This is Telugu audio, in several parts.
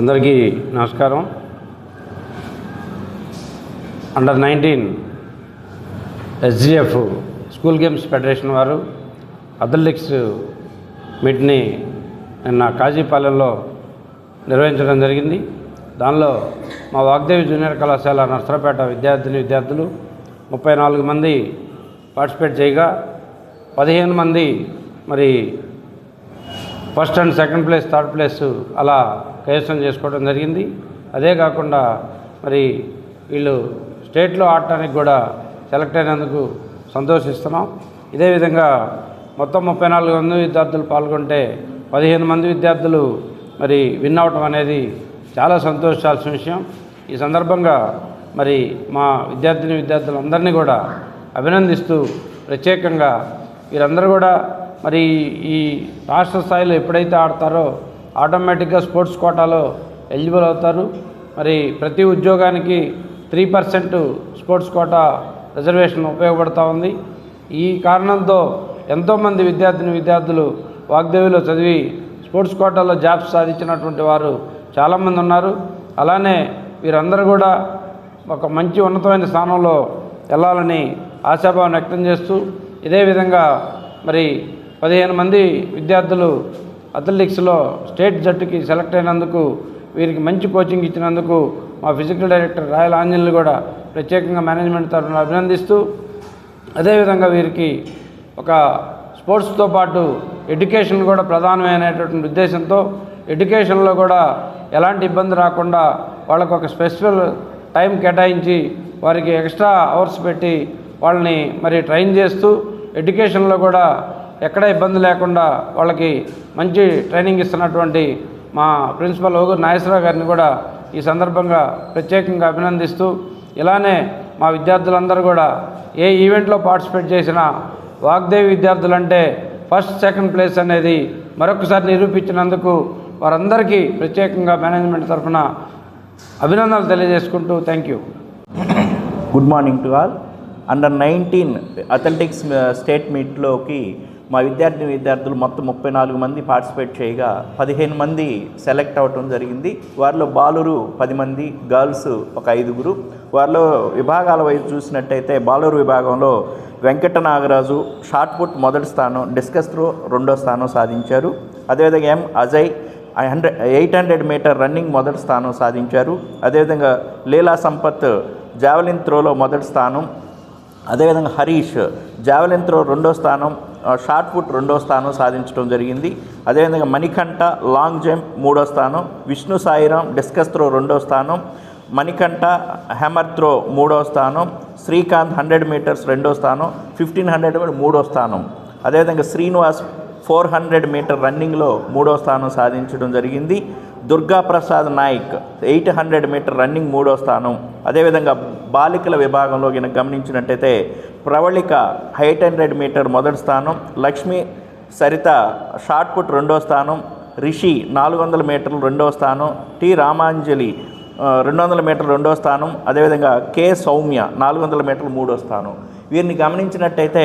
అందరికీ నమస్కారం. Under nineteen SGF school games federation వారు అథ్లెటిక్స్ మీట్ని నిన్న కాజీపాలెంలో నిర్వహించడం జరిగింది. దానిలో మా వాగ్దేవి జూనియర్ కళాశాల నర్సరాపేట విద్యార్థిని విద్యార్థులు ముప్పై నాలుగు మంది పార్టిసిపేట్ చేయగా పదిహేను మంది మరి first and second place third place అలా కైవసం చేసుకోవడం జరిగింది. అదే కాకుండా మరి వీళ్ళు స్టేట్లో ఆడటానికి కూడా సెలెక్ట్ అయినందుకు సంతోషిస్తున్నాం. ఇదే విధంగా మొత్తం ముప్పై నాలుగు మంది విద్యార్థులు పాల్గొంటే పదిహేను మంది విద్యార్థులు మరి విన్ అవటం అనేది చాలా సంతోషాల్సిన విషయం. ఈ సందర్భంగా మరి మా విద్యార్థిని విద్యార్థులందరినీ కూడా అభినందిస్తూ ప్రత్యేకంగా వీరందరూ కూడా మరి ఈ రాష్ట్ర స్థాయిలో ఎప్పుడైతే ఆడతారో ఆటోమేటిక్గా స్పోర్ట్స్ కోటాలో ఎలిజిబుల్ అవుతారు. మరి ప్రతి ఉద్యోగానికి three percent sports quota reservation ఉపయోగపడుతూ ఉంది. ఈ కారణంతో ఎంతోమంది విద్యార్థిని విద్యార్థులు వాగ్దేవిలో చదివి స్పోర్ట్స్ కోటాలో జాబ్స్ సాధించినటువంటి వారు చాలామంది ఉన్నారు. అలానే వీరందరూ కూడా ఒక మంచి ఉన్నతమైన స్థానంలో వెళ్ళాలని ఆశాభావం వ్యక్తం చేస్తూ ఇదే విధంగా మరి పదిహేను మంది విద్యార్థులు అథ్లెటిక్స్లో స్టేట్ జట్టుకి సెలెక్ట్ అయినందుకు వీరికి మంచి కోచింగ్ ఇచ్చినందుకు మా ఫిజికల్ డైరెక్టర్ రాయల్ ఆంజనేయులు కూడా ప్రత్యేకంగా మేనేజ్మెంట్ తరఫున అభినందిస్తూ అదేవిధంగా వీరికి ఒక స్పోర్ట్స్తో పాటు ఎడ్యుకేషన్ కూడా ప్రధానమైనటువంటి ఉద్దేశంతో ఎడ్యుకేషన్లో కూడా ఎలాంటి ఇబ్బంది రాకుండా వాళ్ళకు ఒక స్పెషల్ టైం కేటాయించి వారికి ఎక్స్ట్రా అవర్స్ పెట్టి వాళ్ళని మరి ట్రైన్ చేస్తూ ఎడ్యుకేషన్లో కూడా ఎక్కడ ఇబ్బంది లేకుండా వాళ్ళకి మంచి ట్రైనింగ్ ఇస్తున్నటువంటి మా ప్రిన్సిపల్ ఓగూరు నాగేశ్వరరావు గారిని కూడా ఈ సందర్భంగా ప్రత్యేకంగా అభినందిస్తూ ఇలానే మా విద్యార్థులందరూ కూడా ఏ ఈవెంట్లో పార్టిసిపేట్ చేసినా వాగ్దేవి విద్యార్థులంటే ఫస్ట్ సెకండ్ ప్లేస్ అనేది మరొకసారి నిరూపించినందుకు వారందరికీ ప్రత్యేకంగా మేనేజ్మెంట్ తరఫున అభినందనలు తెలియజేసుకుంటూ thank you. Good morning to all under nineteen athletics state మీట్లోకి మా విద్యార్థి విద్యార్థులు మొత్తం ముప్పై నాలుగు మంది పార్టిసిపేట్ చేయగా పదిహేను మంది సెలెక్ట్ అవ్వటం జరిగింది. వారిలో బాలురు పది మంది గర్ల్స్ ఒక ఐదుగురు. వారిలో విభాగాల వైపు చూసినట్టయితే బాలురు విభాగంలో వెంకట నాగరాజు షార్ట్ పుట్ మొదటి స్థానం డిస్కస్ త్రో రెండో స్థానం సాధించారు. అదేవిధంగా M Ajay hundred eight hundred metre running మొదటి స్థానం సాధించారు. అదేవిధంగా లీలా సంపత్ జావలిన్ త్రోలో మొదటి స్థానం. అదేవిధంగా హరీష్ జావలిన్ త్రో రెండో స్థానం. షార్ట్ పుట్ రెండో స్థానం సాధించడం జరిగింది. అదేవిధంగా మణికంఠ లాంగ్ జంప్ మూడో స్థానం విష్ణు సాయిరాం డిస్కస్ త్రో రెండో స్థానం మణికంఠ హ్యామర్ త్రో మూడో స్థానం శ్రీకాంత్ హండ్రెడ్ మీటర్స్ రెండో స్థానం ఫిఫ్టీన్ హండ్రెడ్ మూడో స్థానం. అదేవిధంగా శ్రీనివాస్ ఫోర్ హండ్రెడ్ మీటర్ రన్నింగ్లో మూడో స్థానం సాధించడం జరిగింది. Durga Prasad Nayak eight hundred metre running మూడో స్థానం. అదేవిధంగా బాలికల విభాగంలో కనుక గమనించినట్టయితే ప్రవళిక ఎయిట్ హండ్రెడ్ మీటర్ మొదటి స్థానం లక్ష్మి సరిత షార్ట్ పుట్ రెండో స్థానం రిషి నాలుగు వందల మీటర్లు రెండో స్థానం టి రామాంజలి రెండు వందల మీటర్లు రెండో స్థానం అదేవిధంగా కె సౌమ్య నాలుగు వందల మీటర్లు మూడో స్థానం. వీరిని గమనించినట్టయితే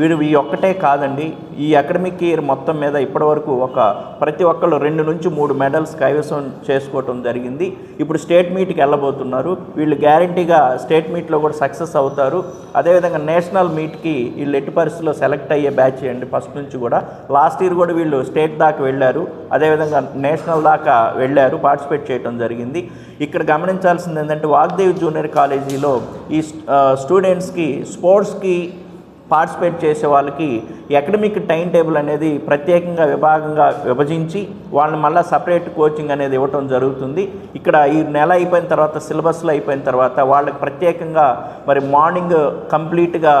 వీరు ఈ ఒక్కటే కాదండి. ఈ అకాడమిక్ ఇయర్ మొత్తం మీద ఇప్పటివరకు ఒక ప్రతి ఒక్కళ్ళు రెండు నుంచి మూడు మెడల్స్ కైవసం చేసుకోవటం జరిగింది. ఇప్పుడు స్టేట్ మీట్కి వెళ్ళబోతున్నారు. వీళ్ళు గ్యారంటీగా స్టేట్ మీట్లో కూడా సక్సెస్ అవుతారు. అదేవిధంగా నేషనల్ మీట్కి వీళ్ళు ఎట్టి పరిస్థితుల్లో సెలెక్ట్ అయ్యే బ్యాచ్ అండి ఫస్ట్ నుంచి కూడా. లాస్ట్ ఇయర్ కూడా వీళ్ళు స్టేట్ దాకా వెళ్ళారు. అదేవిధంగా నేషనల్ దాకా వెళ్ళారు పార్టిసిపేట్ చేయడం జరిగింది. ఇక్కడ గమనించాల్సింది ఏంటంటే వాగ్దేవి జూనియర్ కాలేజీలో ఈ స్టూడెంట్స్కి స్పోర్ట్స్ స్పోర్ట్స్కి పార్టిసిపేట్ చేసే వాళ్ళకి అకాడమిక్ టైం టేబుల్ అనేది ప్రత్యేకంగా విభాగంగా విభజించి వాళ్ళని మళ్ళీ సపరేట్ కోచింగ్ అనేది ఇవ్వటం జరుగుతుంది. ఇక్కడ ఈ నెల అయిపోయిన తర్వాత సిలబస్లో అయిపోయిన తర్వాత వాళ్ళకి ప్రత్యేకంగా మరి మార్నింగ్ కంప్లీట్గా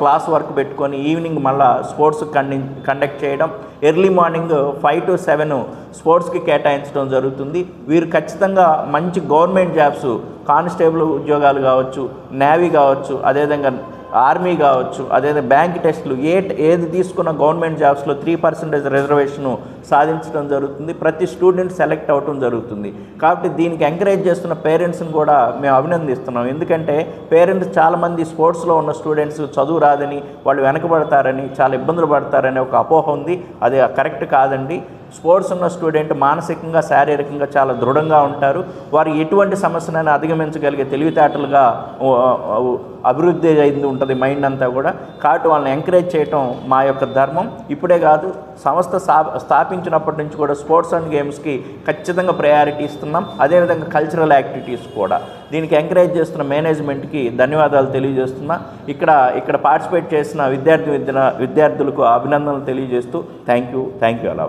క్లాస్ వర్క్ పెట్టుకొని ఈవినింగ్ మళ్ళీ స్పోర్ట్స్ కండి కండక్ట్ చేయడం early morning five to seven స్పోర్ట్స్కి కేటాయించడం జరుగుతుంది. వీరు ఖచ్చితంగా మంచి గవర్నమెంట్ జాబ్స్ కానిస్టేబుల్ ఉద్యోగాలు కావచ్చు నేవీ కావచ్చు అదేవిధంగా ఆర్మీ కావచ్చు అదేవిధంగా బ్యాంక్ టెస్టులు ఏ ఏది తీసుకున్న గవర్నమెంట్ జాబ్స్లో త్రీ పర్సెంటేజ్ రిజర్వేషను సాధించడం జరుగుతుంది ప్రతి స్టూడెంట్ సెలెక్ట్ అవ్వటం జరుగుతుంది. కాబట్టి దీనికి ఎంకరేజ్ చేస్తున్న పేరెంట్స్ని కూడా మేము అభినందిస్తున్నాం. ఎందుకంటే పేరెంట్స్ చాలామంది స్పోర్ట్స్లో ఉన్న స్టూడెంట్స్ చదువు రాదని వాళ్ళు వెనకబడతారని చాలా ఇబ్బందులు పడతారని ఒక అపోహ ఉంది. అది కరెక్ట్ కాదండి. స్పోర్ట్స్ ఉన్న స్టూడెంట్ మానసికంగా శారీరకంగా చాలా దృఢంగా ఉంటారు. వారు ఎటువంటి సమస్యనైనా అధిగమించగలిగే తెలివితేటలుగా అభివృద్ధి అయింది ఉంటుంది మైండ్ అంతా కూడా. కాబట్టి వాళ్ళని ఎంకరేజ్ చేయటం మా యొక్క ధర్మం. ఇప్పుడే కాదు సంస్థ స్థా స్థాపించినప్పటి నుంచి కూడా స్పోర్ట్స్ అండ్ గేమ్స్కి ఖచ్చితంగా ప్రయారిటీ ఇస్తున్నాం. అదేవిధంగా కల్చరల్ యాక్టివిటీస్ కూడా. దీనికి ఎంకరేజ్ చేస్తున్న మేనేజ్మెంట్కి ధన్యవాదాలు తెలియజేస్తున్నా. ఇక్కడ ఇక్కడ పార్టిసిపేట్ చేసిన విద్యార్థి విద్య విద్యార్థులకు అభినందనలు తెలియజేస్తూ థ్యాంక్ యూ థ్యాంక్ యూ అలా